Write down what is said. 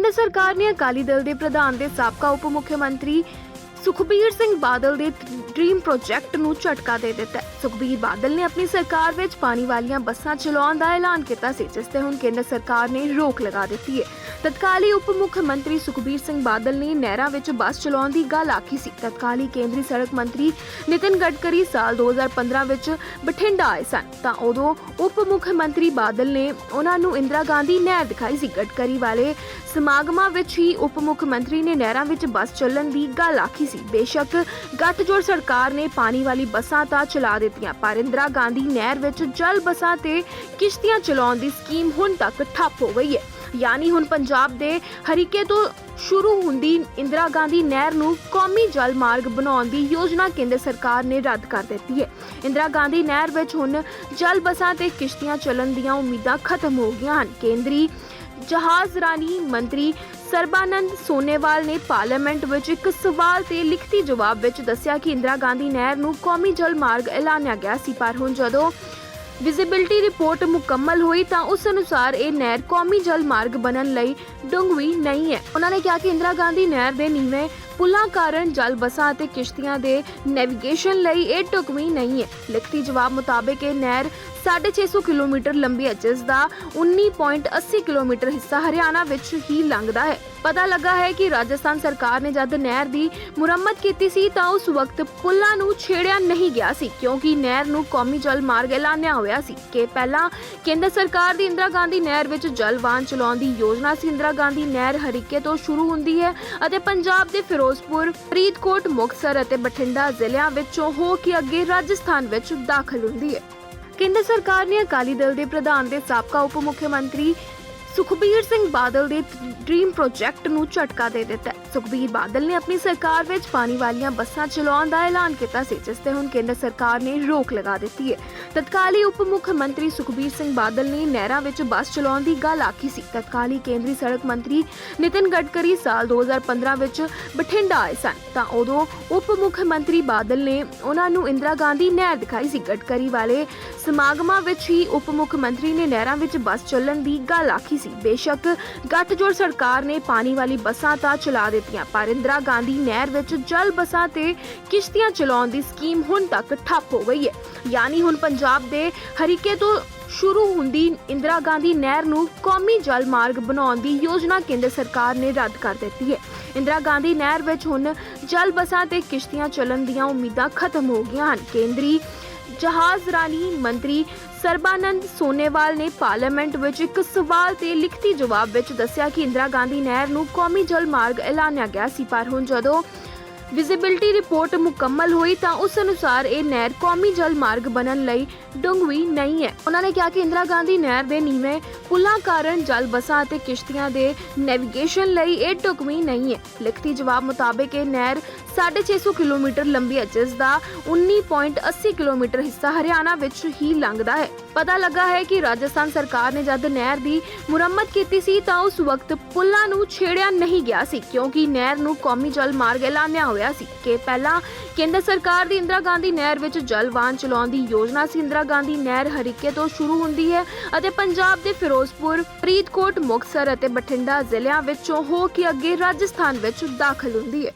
ਕੇਂਦਰ ਸਰਕਾਰ ਨੇ ਅਕਾਲੀ ਦਲ ਦੇ ਪ੍ਰਧਾਨ ਦੇ ਸਾਬਕਾ ਉਪ ਮੁੱਖ ਮੰਤਰੀ ਸੁਖਬੀਰ ਸਿੰਘ ਬਾਦਲ ਦੇ ਡ੍ਰੀਮ ਪ੍ਰੋਜੈਕਟ ਨੂੰ ਝਟਕਾ ਦੇ ਦਿੱਤਾ ਸੁਖਬੀਰ ਬਾਦਲ ਨੇ ਆਪਣੀ ਸਰਕਾਰ ਵਿੱਚ ਪਾਣੀ ਵਾਲੀਆਂ ਬੱਸਾਂ ਚਲਾਉਣ ਦਾ ਐਲਾਨ ਕੀਤਾ ਸੀ, ਜਿਸ ਤੇ ਹੁਣ ਕੇਂਦਰ ਸਰਕਾਰ ਨੇ ਰੋਕ ਲਗਾ ਦਿੱਤੀ ਹੈ। ਤਤਕਾਲੀ ਉਪ ਮੁੱਖ ਮੰਤਰੀ ਸੁਖਬੀਰ ਸਿੰਘ ਬਾਦਲ ਨੇ ਨਹਿਰਾਂ ਵਿੱਚ ਬੱਸ ਚਲਾਉਣ ਦੀ ਗੱਲ ਆਖੀ ਸੀ। ਤਤਕਾਲੀ ਕੇਂਦਰੀ ਸੜਕ ਮੰਤਰੀ ਨਿਤਿਨ ਗਡਕਰੀ ਸਾਲ 2015 ਵਿੱਚ ਬਠਿੰਡਾ ਆਏ ਸਨ। ਤਾਂ ਉਦੋਂ ਉਪ ਮੁੱਖ ਮੰਤਰੀ ਬਾਦਲ ਨੇ ਉਹਨਾਂ ਨੂੰ ਇੰਦਰਾ ਗਾਂਧੀ ਨਹਿਰ ਦਿਖਾਈ ਸੀ। ਗਡਕਰੀ ਵਾਲੇ ਸਮਾਗਮਾਂ ਵਿੱਚ ਹੀ ਉਪ ਮੁੱਖ ਮੰਤਰੀ ਨੇ ਨਹਿਰਾਂ ਵਿੱਚ ਬੱਸ ਚੱਲਣ ਦੀ ਗੱਲ ਆਖੀ ਸੀ। ਬੇਸ਼ੱਕ ਗੱਠਜੋੜ ਸਰਕਾਰ ਨੇ ਪਾਣੀ ਵਾਲੀ ਬੱਸਾਂ ਤਾਂ ਚਲਾ ਦਿੱਤੀਆਂ, ਪਰ ਇੰਦਰਾ ਗਾਂਧੀ ਨਹਿਰ ਵਿੱਚ ਜਲ ਬੱਸਾਂ ਤੇ ਕਿਸ਼ਤੀਆਂ ਚਲਾਉਣ ਦੀ ਸਕੀਮ ਹੁਣ ਤੱਕ ਠੱਪ ਹੋ ਗਈ ਹੈ। ਯਾਨੀ ਹੁਣ ਪੰਜਾਬ ਦੇ ਹਰੀਕੇ ਤੋਂ ਸ਼ੁਰੂ ਹੁੰਦੀ ਇੰਦਰਾ ਗਾਂਧੀ ਨਹਿਰ ਨੂੰ ਕੌਮੀ ਜਲ ਮਾਰਗ ਬਣਾਉਣ ਦੀ ਯੋਜਨਾ ਕੇਂਦਰ ਸਰਕਾਰ ਨੇ ਰੱਦ ਕਰ ਦਿੱਤੀ ਹੈ। ਇੰਦਰਾ ਗਾਂਧੀ ਨਹਿਰ ਵਿੱਚ ਹੁਣ ਜਲ ਬੱਸਾਂ ਤੇ ਕਿਸ਼ਤੀਆਂ ਚੱਲਣ ਦੀਆਂ ਉਮੀਦਾਂ ਖਤਮ ਹੋ ਗਈਆਂ ਹਨ। ਕੇਂਦਰੀ ਜਹਾਜ਼ ਰਾਣੀ ਮੰਤਰੀ ਸਰਬਾਨੰਦ ਸੋਨੇਵਾਲ ਨੇ ਪਾਰਲੀਮੈਂਟ ਵਿੱਚ ਇੱਕ ਸਵਾਲ ਤੇ ਲਿਖਤੀ ਜਵਾਬ ਵਿੱਚ ਦੱਸਿਆ ਕਿ ਇੰਦਰਾ ਗਾਂਧੀ ਨਹਿਰ ਨੂੰ ਕੌਮੀ ਜਲ ਮਾਰਗ ਐਲਾਨਿਆ ਗਿਆ ਸੀ, ਪਰ ਹੁਣ ਜਦੋਂ ਵਿਜ਼ਿਬਿਲਟੀ ਰਿਪੋਰਟ ਮੁਕੰਮਲ ਹੋਈ ਤਾਂ ਉਸ ਅਨੁਸਾਰ ਇਹ ਨਹਿਰ ਕੌਮੀ ਜਲ ਮਾਰਗ ਬਣਨ ਲਈ ਡੂੰਘਵੀ ਨਹੀਂ ਹੈ। ਉਹਨਾਂ ਨੇ ਕਿਹਾ ਕਿ ਇੰਦਰਾ ਗਾਂਧੀ ਨਹਿਰ ਦੇ ਨੀਵੇਂ ਪੁਲਾਂ ਕਾਰਨ ਜਲ ਬੱਸਾਂ ਅਤੇ ਕਿਸ਼ਤੀਆਂ ਦੇ ਨੈਵੀਗੇਸ਼ਨ ਲਈ ਇਹ ਢੁਕਵੀਂ ਨਹੀਂ ਹੈ। ਲਿਖਤੀ ਜਵਾਬ ਮੁਤਾਬਕ ਇਹ ਨਹਿਰ 650 ਕਿਲੋਮੀਟਰ ਲੰਬੀ ਹੈ, ਜਿਸ ਦਾ 19.80 ਕਿਲੋਮੀਟਰ ਹਿੱਸਾ ਹਰਿਆਣਾ ਵਿੱਚ ਹੀ ਲੰਘਦਾ ਹੈ। ਪਤਾ ਲੱਗਾ ਹੈ ਕਿ ਰਾਜਸਥਾਨ ਸਰਕਾਰ ਨੇ ਜਦ ਨਹਿਰ ਦੀ ਮੁਰੰਮਤ ਕੀਤੀ ਸੀ ਤਾਂ ਉਸ ਵਕਤ ਪੁਲਾਂ ਨੂੰ ਛੇੜਿਆ ਨਹੀਂ ਗਿਆ ਸੀ, ਕਿਉਂਕਿ ਨਹਿਰ ਨੂੰ ਕੌਮੀ ਜਲ ਮਾਰਗ ਐਲਾਨਿਆ ਹੋਇਆ ਸੀ ਕਿ ਪਹਿਲਾਂ ਕੇਂਦਰ ਸਰਕਾਰ ਦੀ ਇੰਦਰਾ ਗਾਂਧੀ ਨਹਿਰ ਵਿੱਚ ਜਲ ਵਾਹਨ ਚਲਾਉਣ ਦੀ ਯੋਜਨਾ ਸੀ। ਇੰਦਰਾ ਗਾਂਧੀ ਨਹਿਰ ਹਰੀਕੇ ਤੋਂ ਸ਼ੁਰੂ ਹੁੰਦੀ ਹੈ ਅਤੇ ਪੰਜਾਬ ਦੇ ਫਿਰੋਜ਼ਪੁਰ, ਫਰੀਦਕੋਟ, ਮੁਕਤਸਰ ਅਤੇ ਬਠਿੰਡਾ ਜ਼ਿਲ੍ਹਿਆਂ ਵਿੱਚੋਂ ਹੋ ਕੇ ਅੱਗੇ ਰਾਜਸਥਾਨ ਵਿੱਚ ਦਾਖਲ ਹੁੰਦੀ ਹੈ। ਕੇਂਦਰ ਸਰਕਾਰ ਨੇ ਅਕਾਲੀ ਦਲ ਦੇ ਪ੍ਰਧਾਨ ਦੇ ਸਾਬਕਾ ਉਪ ਮੁੱਖ ਮੰਤਰੀ ਸੁਖਬੀਰ ਸਿੰਘ ਬਾਦਲ ਦੇ ਡ੍ਰੀਮ ਪ੍ਰੋਜੈਕਟ ਨੂੰ ਝਟਕਾ ਦੇ ਦਿੱਤਾ ਸੁਖਬੀਰ ਬਾਦਲ ਨੇ ਆਪਣੀ ਸਰਕਾਰ ਵਿੱਚ ਪਾਣੀ ਵਾਲੀਆਂ ਬੱਸਾਂ ਚਲਾਉਣ ਦਾ ਐਲਾਨ ਕੀਤਾ ਸੀ, ਜਿਸ ਤੇ ਹੁਣ ਕੇਂਦਰ ਸਰਕਾਰ ਨੇ ਰੋਕ ਲਗਾ ਦਿੱਤੀ ਹੈ। ਤਤਕਾਲੀ ਉਪ ਮੁੱਖ ਮੰਤਰੀ ਸੁਖਬੀਰ ਸਿੰਘ ਬਾਦਲ ਨੇ ਨਹਿਰਾਂ ਵਿੱਚ ਬੱਸ ਚਲਾਉਣ ਦੀ ਗੱਲ ਆਖੀ ਸੀ। ਤਤਕਾਲੀ ਕੇਂਦਰੀ ਸੜਕ ਮੰਤਰੀ ਨਿਤਿਨ ਗਡਕਰੀ ਸਾਲ 2015 ਵਿੱਚ ਬਠਿੰਡਾ ਆਏ ਸਨ। ਤਾਂ ਉਦੋਂ ਉਪ ਮੁੱਖ ਮੰਤਰੀ ਬਾਦਲ ਨੇ ਉਹਨਾਂ ਨੂੰ ਇੰਦਰਾ ਗਾਂਧੀ ਨਹਿਰ ਦਿਖਾਈ ਸੀ। ਗਡਕਰੀ ਵਾਲੇ ਸਮਾਗਮਾਂ ਵਿੱਚ ਹੀ ਉਪ ਮੁੱਖ ਮੰਤਰੀ ਨੇ ਨਹਿਰਾਂ ਵਿੱਚ ਬੱਸ ਚੱਲਣ ਦੀ ਗੱਲ ਆਖੀ ਸੀ। ਬੇਸ਼ੱਕ ਗੱਠਜੋੜ ਸਰਕਾਰ ਨੇ ਪਾਣੀ ਵਾਲੀ ਬੱਸਾਂ ਤਾਂ ਚਲਾ ਦਿੱਤੀਆਂ, ਪਰ ਇੰਦਰਾ ਗਾਂਧੀ ਨਹਿਰ ਵਿੱਚ ਜਲ ਬੱਸਾਂ ਤੇ ਕਿਸ਼ਤੀਆਂ ਚਲਾਉਣ ਦੀ ਸਕੀਮ ਹੁਣ ਤੱਕ ਠੱਪ ਹੋ ਗਈ ਹੈ। ਯਾਨੀ ਹੁਣ ਪੰਜਾਬ ਦੇ ਹਰੀਕੇ ਤੋਂ ਸ਼ੁਰੂ ਹੁੰਦੀ ਇੰਦਰਾ ਗਾਂਧੀ ਨਹਿਰ ਨੂੰ ਕੌਮੀ ਜਲ ਮਾਰਗ ਬਣਾਉਣ ਦੀ ਯੋਜਨਾ ਕੇਂਦਰ ਸਰਕਾਰ ਨੇ ਰੱਦ ਕਰ ਦਿੱਤੀ ਹੈ। ਇੰਦਰਾ ਗਾਂਧੀ ਨਹਿਰ ਵਿੱਚ ਹੁਣ ਜਲ ਬੱਸਾਂ ਤੇ ਕਿਸ਼ਤੀਆਂ ਚੱਲਣ ਦੀਆਂ ਉਮੀਦਾਂ ਖਤਮ ਹੋ ਗਈਆਂ ਹਨ। ਕੇਂਦਰੀ ਜਹਾਜ਼ ਰਾਨੀ ਮੰਤਰੀ ਸਰਬਾਨੰਦ ਸੋਨੇਵਾਲ ਨੇ ਪਾਰਲੀਮੈਂਟ ਵਿੱਚ ਇੱਕ ਸਵਾਲ ਤੇ ਲਿਖਤੀ ਜਵਾਬ ਵਿੱਚ ਦੱਸਿਆ ਕਿ ਇੰਦਰਾ ਗਾਂਧੀ ਨਹਿਰ ਨੂੰ ਕੌਮੀ ਜਲ ਮਾਰਗ ਐਲਾਨਿਆ ਗਿਆ ਸੀ, ਪਰ ਹੁਣ ਜਦੋਂ ਵਿਜ਼ਿਬਿਲਟੀ ਰਿਪੋਰਟ ਮੁਕੰਮਲ ਹੋਈ ਤਾਂ ਉਸ ਅਨੁਸਾਰ ਇਹ ਨਹਿਰ ਕੌਮੀ ਜਲ ਮਾਰਗ ਬਣਨ ਲਈ ਡੂੰਘਵੀ ਨਹੀਂ ਹੈ। ਉਹਨਾਂ ਨੇ ਕਿਹਾ ਕਿ ਇੰਦਰਾ ਗਾਂਧੀ ਨਹਿਰ ਦੇ ਨੀਵੇਂ ਪੁਲਾਂ ਕਾਰਨ ਜਲ ਬੱਸਾਂ ਅਤੇ ਕਿਸ਼ਤੀਆਂ ਦੇ ਨੈਵੀਗੇਸ਼ਨ ਲਈ ਇਹ ਢੁਕਵੀਂ ਨਹੀਂ ਹੈ। ਲਿਖਤੀ ਜਵਾਬ ਮੁਤਾਬਕ ਇਹ ਨਹਿਰ 650 ਕਿਲੋਮੀਟਰ ਲੰਬੀ ਹੈ ਜਿਸ ਦਾ 19.80 ਕਿਲੋਮੀਟਰ ਹਿੱਸਾ ਹਰਿਆਣਾ ਵਿੱਚ ਹੀ ਲੰਘਦਾ ਹੈ। ਪਤਾ ਲੱਗਾ ਹੈ ਕਿ ਰਾਜਸਥਾਨ ਸਰਕਾਰ ਨੇ ਜਦ ਨਹਿਰ ਦੀ ਮੁਰੰਮਤ ਕੀਤੀ ਸੀ ਤਾਂ ਉਸ ਵਕਤ ਪੁਲਾਂ ਨੂੰ ਛੇੜਿਆ ਨਹੀਂ ਗਿਆ ਸੀ, ਕਿਉਂਕਿ ਨਹਿਰ ਨੂੰ ਕੌਮੀ ਜਲ ਮਾਰਗ ਐਲਾਨਿਆ ਹੋਇਆ ਸੀ ਕਿ ਪਹਿਲਾਂ ਕੇਂਦਰ ਸਰਕਾਰ ਦੀ ਇੰਦਰਾ ਗਾਂਧੀ ਨਹਿਰ ਵਿੱਚ ਜਲ ਵਾਹਨ ਚਲਾਉਣ ਦੀ ਯੋਜਨਾ ਸੀ। ਇੰਦਰਾ ਗਾਂਧੀ ਨਹਿਰ ਹਰੀਕੇ ਤੋਂ ਸ਼ੁਰੂ ਹੁੰਦੀ ਹੈ ਅਤੇ ਪੰਜਾਬ ਦੇ ਫਿਰੋਜ਼ਪੁਰ, ਫਰੀਦਕੋਟ, ਮੁਕਤਸਰ ਅਤੇ ਬਠਿੰਡਾ ਜ਼ਿਲ੍ਹਿਆਂ ਵਿੱਚੋਂ ਹੋ ਕੇ ਅੱਗੇ ਰਾਜਸਥਾਨ ਵਿੱਚ ਦਾਖਲ ਹੁੰਦੀ ਹੈ।